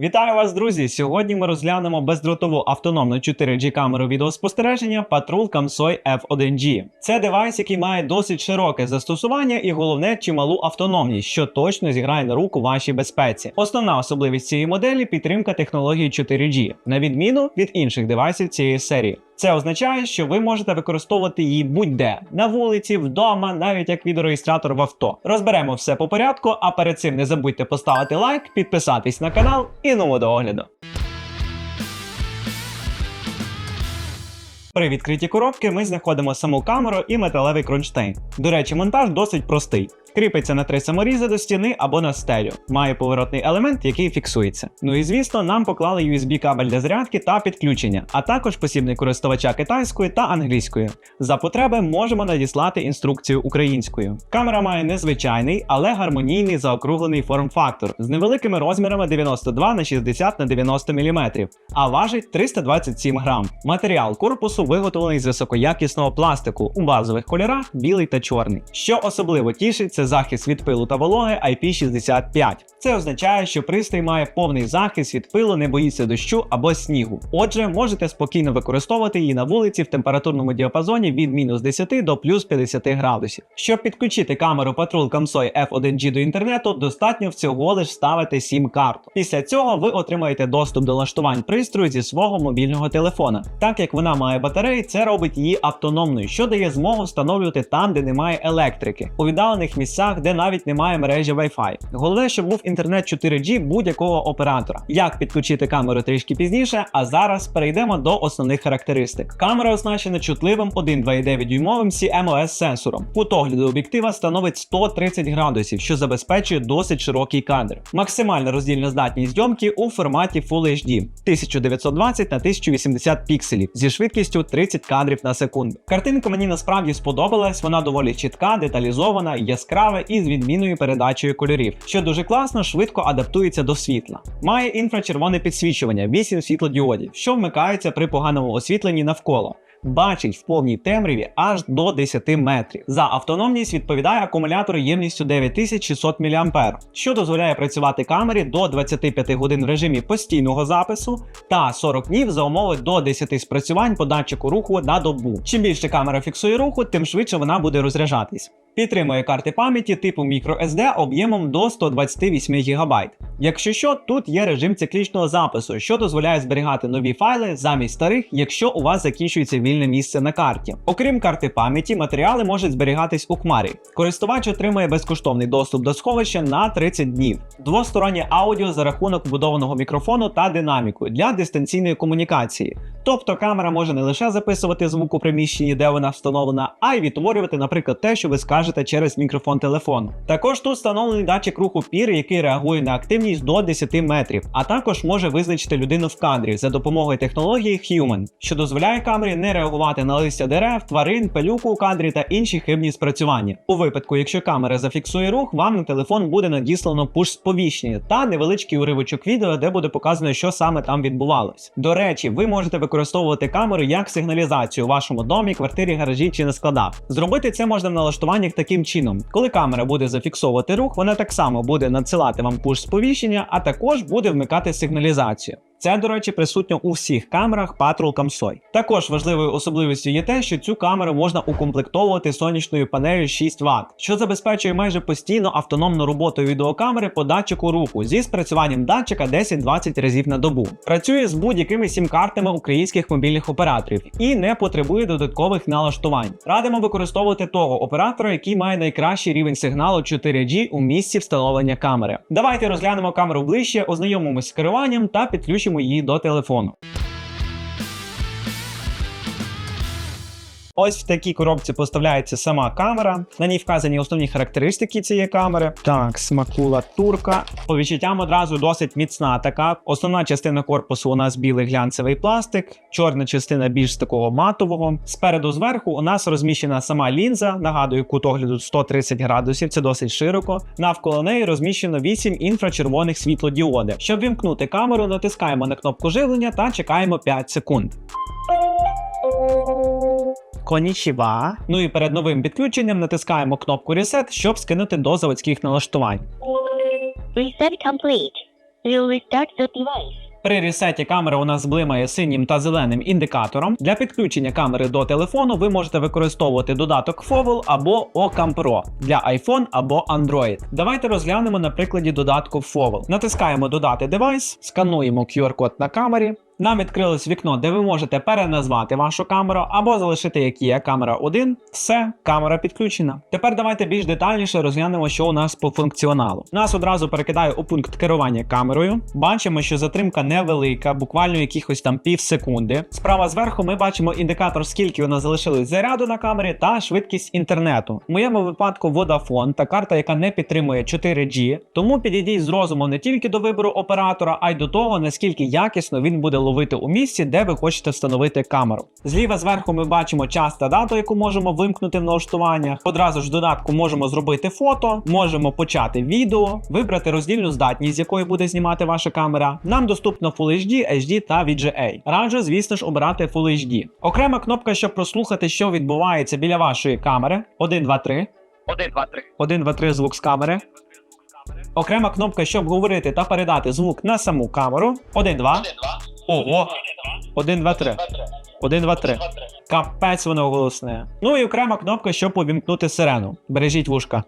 Вітаю вас, друзі! Сьогодні ми розглянемо бездротову автономну 4G камеру відеоспостереження Patrol Камсой F1G. Це девайс, який має досить широке застосування і головне чималу автономність, що точно зіграє на руку вашій безпеці. Основна особливість цієї моделі підтримка технології 4G, на відміну від інших девайсів цієї серії. Це означає, що ви можете використовувати її будь-де на вулиці, вдома, навіть як відеореєстратор в авто. Розберемо все по порядку, а перед цим не забудьте поставити лайк, підписатись на канал і ну до огляду. При відкритті коробки ми знаходимо саму камеру і металевий кронштейн. До речі, монтаж досить простий. Кріпиться на три саморізи до стіни або на стелю. Має поворотний елемент, який фіксується. Ну і звісно, нам поклали USB кабель для зарядки та підключення, а також посібник користувача китайською та англійською. За потреби можемо надіслати інструкцію українською. Камера має незвичайний, але гармонійний заокруглений форм-фактор з невеликими розмірами 92 на 60 на 90 мм, а важить 327 грам. Матеріал корпусу виготовлений з високоякісного пластику у базових кольорах білий та чорний. Що особливо тішить, це захист від пилу та вологи IP65. Це означає, що пристрій має повний захист від пилу, не боїться дощу або снігу. Отже, можете спокійно використовувати її на вулиці в температурному діапазоні від мінус 10 до плюс 50 градусів. Щоб підключити камеру Patrol Camsoy F1G до інтернету, достатньо всього лиш ставити сім-карту. Після цього ви отримаєте доступ до налаштувань пристрою зі свого мобільного телефона. Так як вона має батареї, це робить її автономною, що дає змогу встановлювати там, де немає електрики, у віддалених місцях, де навіть немає мережі Wi-Fi. Головне, щоб був інтернет 4G будь-якого оператора. Як підключити камеру трішки пізніше, а зараз перейдемо до основних характеристик. Камера оснащена чутливим 1,2,9 дюймовим CMOS сенсором. Кут огляду об'єктива становить 130 градусів, що забезпечує досить широкий кадр. Максимальна роздільна здатність зйомки у форматі Full HD 1920 на 1080 пікселів зі швидкістю 30 кадрів на секунду. Картинка мені насправді сподобалась, вона доволі чітка, деталізована, яскрава і з відмінною передачею кольорів, що дуже класно, швидко адаптується до світла. Має інфрачервоне підсвічування, 8 світлодіодів, що вмикаються при поганому освітленні навколо. Бачить в повній темряві аж до 10 метрів. За автономність відповідає акумулятор ємністю 9600 мА, що дозволяє працювати камері до 25 годин в режимі постійного запису та 40 днів за умови до 10 спрацювань по датчику руху на добу. Чим більше камера фіксує руху, тим швидше вона буде розряджатись. Підтримує карти пам'яті типу microSD об'ємом до 128 ГБ. Якщо що, тут є режим циклічного запису, що дозволяє зберігати нові файли замість старих, якщо у вас закінчується вільне місце на карті. Окрім карти пам'яті, матеріали можуть зберігатись у хмарі. Користувач отримує безкоштовний доступ до сховища на 30 днів, двостороннє аудіо за рахунок вбудованого мікрофону та динаміку для дистанційної комунікації. Тобто камера може не лише записувати звук у приміщенні, де вона встановлена, а й відтворювати, наприклад, те, що ви скажете через мікрофон телефону. Також тут встановлений датчик руху пір, який реагує на активність до 10 метрів, а також може визначити людину в кадрі за допомогою технології Human, що дозволяє камері не реагувати на листя дерев, тварин, пилюку у кадрі та інші хибні спрацювання. У випадку, якщо камера зафіксує рух, вам на телефон буде надіслано пуш сповіщення та невеличкий уривочок відео, де буде показано, що саме там відбувалось. До речі, ви можете використовувати камеру як сигналізацію у вашому домі, квартирі, гаражі чи на складах. Зробити це можна в налаштуваннях таким чином: коли камера буде зафіксовувати рух, вона так само буде надсилати вам пуш сповіщення, а також буде вмикати сигналізацію. Це, до речі, присутньо у всіх камерах Patrol Camsoy. Також важливою особливістю є те, що цю камеру можна укомплектовувати сонячною панелью 6 Вт, що забезпечує майже постійно автономну роботу відеокамери по датчику руху зі спрацюванням датчика 10-20 разів на добу. Працює з будь-якими сім-картами українських мобільних операторів і не потребує додаткових налаштувань. Радимо використовувати того оператора, який має найкращий рівень сигналу 4G у місці встановлення камери. Давайте розглянемо камеру ближче, ознайомимося з керуванням та підключимо її до телефону. Ось в такій коробці поставляється сама камера. На ній вказані основні характеристики цієї камери. Так, макулатурка. По відчуттям одразу досить міцна така. Основна частина корпусу у нас білий глянцевий пластик, чорна частина більш такого матового. Спереду зверху у нас розміщена сама лінза. Нагадую, кут огляду 130 градусів, це досить широко. Навколо неї розміщено 8 інфрачервоних світлодіоди. Щоб вімкнути камеру, натискаємо на кнопку живлення та чекаємо 5 секунд. Конічіва. Ну і перед новим підключенням натискаємо кнопку Reset, щоб скинути до заводських налаштувань. Reset complete. will restart the device. При ресеті камера у нас блимає синім та зеленим індикатором. Для підключення камери до телефону ви можете використовувати додаток Fovel або Ocam Pro для iPhone або Android. Давайте розглянемо на прикладі додатку Fovel. Натискаємо Додати девайс, скануємо QR-код на камері. Нам відкрилось вікно, де ви можете переназвати вашу камеру або залишити як є камера 1. Все, камера підключена. Тепер давайте більш детальніше розглянемо, що у нас по функціоналу. Нас одразу перекидає у пункт керування камерою. Бачимо, що затримка невелика, буквально якихось там пів секунди. Справа зверху ми бачимо індикатор, скільки у нас залишилось заряду на камері та швидкість інтернету. В моєму випадку Vodafone та карта, яка не підтримує 4G, тому підійдіть з розумом не тільки до вибору оператора, а й до того, наскільки якісно він буде ловити у місці, де ви хочете встановити камеру. Зліва зверху ми бачимо час та дату, яку можемо вимкнути в налаштуваннях. Одразу ж в додатку можемо зробити фото, можемо почати відео, вибрати роздільну здатність, з якої буде знімати ваша камера. Нам доступно Full HD, HD та VGA. Раджу, звісно ж, обирати Full HD. Окрема кнопка, щоб прослухати, що відбувається біля вашої камери. 1, 2, 3. 1, 2, 3. 1, 2, 3 звук з камери. Окрема кнопка, щоб говорити та передати звук на саму камеру. 1, 2. 1, 2. Ого. 1, 2, 3. 2, 3. 1, 2, 3. 2, 3. Капець воно голосне. Ну і окрема кнопка, щоб увімкнути сирену. Бережіть вушка.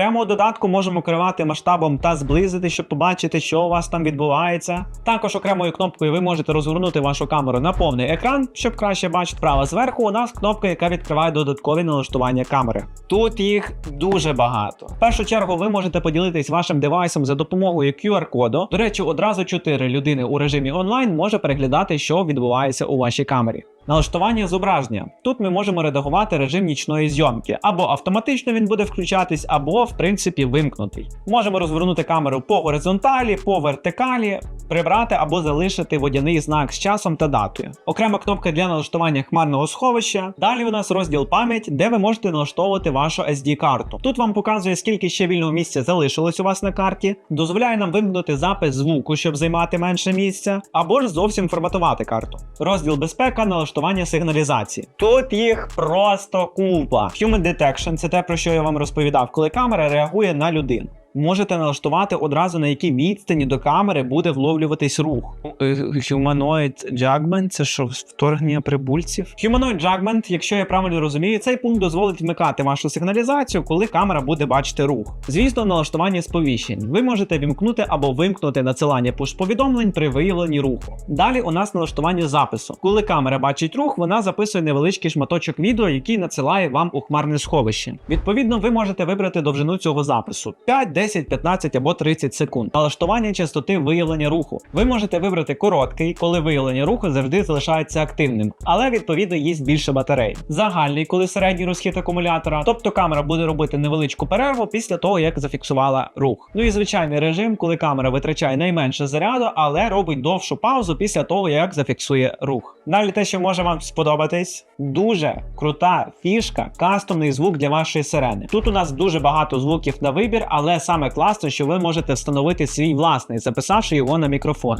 Прямо у додатку можемо керувати масштабом та зблизити, щоб побачити, що у вас там відбувається. Також окремою кнопкою ви можете розгорнути вашу камеру на повний екран, щоб краще бачити. Справа зверху у нас кнопка, яка відкриває додаткові налаштування камери. Тут їх дуже багато. В першу чергу ви можете поділитись вашим девайсом за допомогою QR-коду. До речі, одразу 4 людини у режимі онлайн може переглядати, що відбувається у вашій камері. Налаштування зображення. Тут ми можемо редагувати режим нічної зйомки, або автоматично він буде включатись, або в принципі вимкнутий. Можемо розвернути камеру по горизонталі, по вертикалі, прибрати або залишити водяний знак з часом та датою. Окрема кнопка для налаштування хмарного сховища. Далі у нас розділ пам'ять, де ви можете налаштовувати вашу SD-карту. Тут вам показує, скільки ще вільного місця залишилось у вас на карті, дозволяє нам вимкнути запис звуку, щоб займати менше місця, або ж зовсім форматувати карту. Розділ безпека, налаштування сигналізації. Тут їх просто купа. Human Detection – це те, про що я вам розповідав, коли камера реагує на людину. Можете налаштувати одразу на якій відстані до камери буде вловлюватись рух. Е, Humanoid Judgment – це що вторгнення прибульців? Humanoid Judgment, якщо я правильно розумію, цей пункт дозволить вмикати вашу сигналізацію, коли камера буде бачити рух. Звісно, налаштування сповіщень. Ви можете вімкнути або вимкнути надсилання пуш-повідомлень при виявленні руху. Далі у нас налаштування запису. Коли камера бачить рух, вона записує невеличкий шматочок відео, який надсилає вам у хмарне сховище. Відповідно, ви можете вибрати довжину цього запису: 5, 10, 15 або 30 секунд. Налаштування частоти виявлення руху. Ви можете вибрати короткий, коли виявлення руху завжди залишається активним, але відповідно їсть більше батарей. Загальний, коли середній розхід акумулятора, тобто камера буде робити невеличку перерву після того, як зафіксувала рух. Ну і звичайний режим, коли камера витрачає найменше заряду, але робить довшу паузу після того, як зафіксує рух. Далі те, що може вам сподобатись, дуже крута фішка, кастомний звук для вашої сирени. Тут у нас дуже багато звуків на вибір, але саме класно, що ви можете встановити свій власний, записавши його на мікрофон.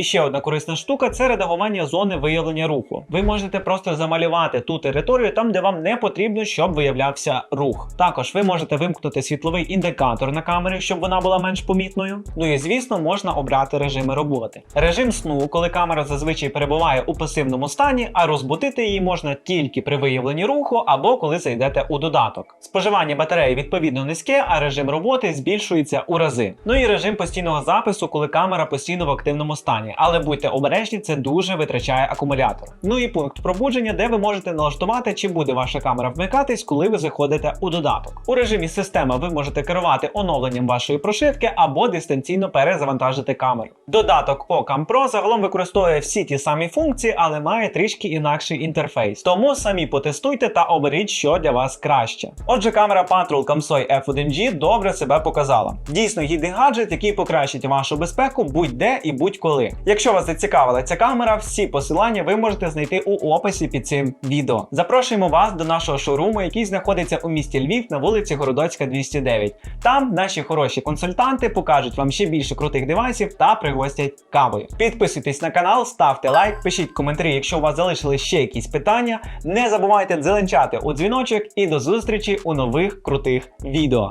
І ще одна корисна штука це редагування зони виявлення руху. Ви можете просто замалювати ту територію там, де вам не потрібно, щоб виявлявся рух. Також ви можете вимкнути світловий індикатор на камері, щоб вона була менш помітною. Ну і звісно, можна обрати режими роботи. Режим сну, коли камера зазвичай перебуває у пасивному стані, а розбудити її можна тільки при виявленні руху або коли зайдете у додаток. Споживання батареї відповідно низьке, а режим роботи збільшується у рази. Ну і режим постійного запису, коли камера постійно в активному стані. Але будьте обережні, це дуже витрачає акумулятор. Ну і пункт пробудження, де ви можете налаштувати, чи буде ваша камера вмикатись, коли ви заходите у додаток. У режимі система ви можете керувати оновленням вашої прошивки або дистанційно перезавантажити камеру. Додаток Ocam Pro загалом використовує всі ті самі функції, але має трішки інакший інтерфейс. Тому самі потестуйте та оберіть, що для вас краще. Отже, камера Patrol Camsoi F1G добре себе показала. Дійсно гідний гаджет, який покращить вашу безпеку будь-де і будь-коли. Якщо вас зацікавила ця камера, всі посилання ви можете знайти у описі під цим відео. Запрошуємо вас до нашого шоуруму, який знаходиться у місті Львів на вулиці Городоцька, 209. Там наші хороші консультанти покажуть вам ще більше крутих девайсів та пригостять кавою. Підписуйтесь на канал, ставте лайк, пишіть коментарі, якщо у вас залишились ще якісь питання. Не забувайте дзеленчати у дзвіночок і до зустрічі у нових крутих відео.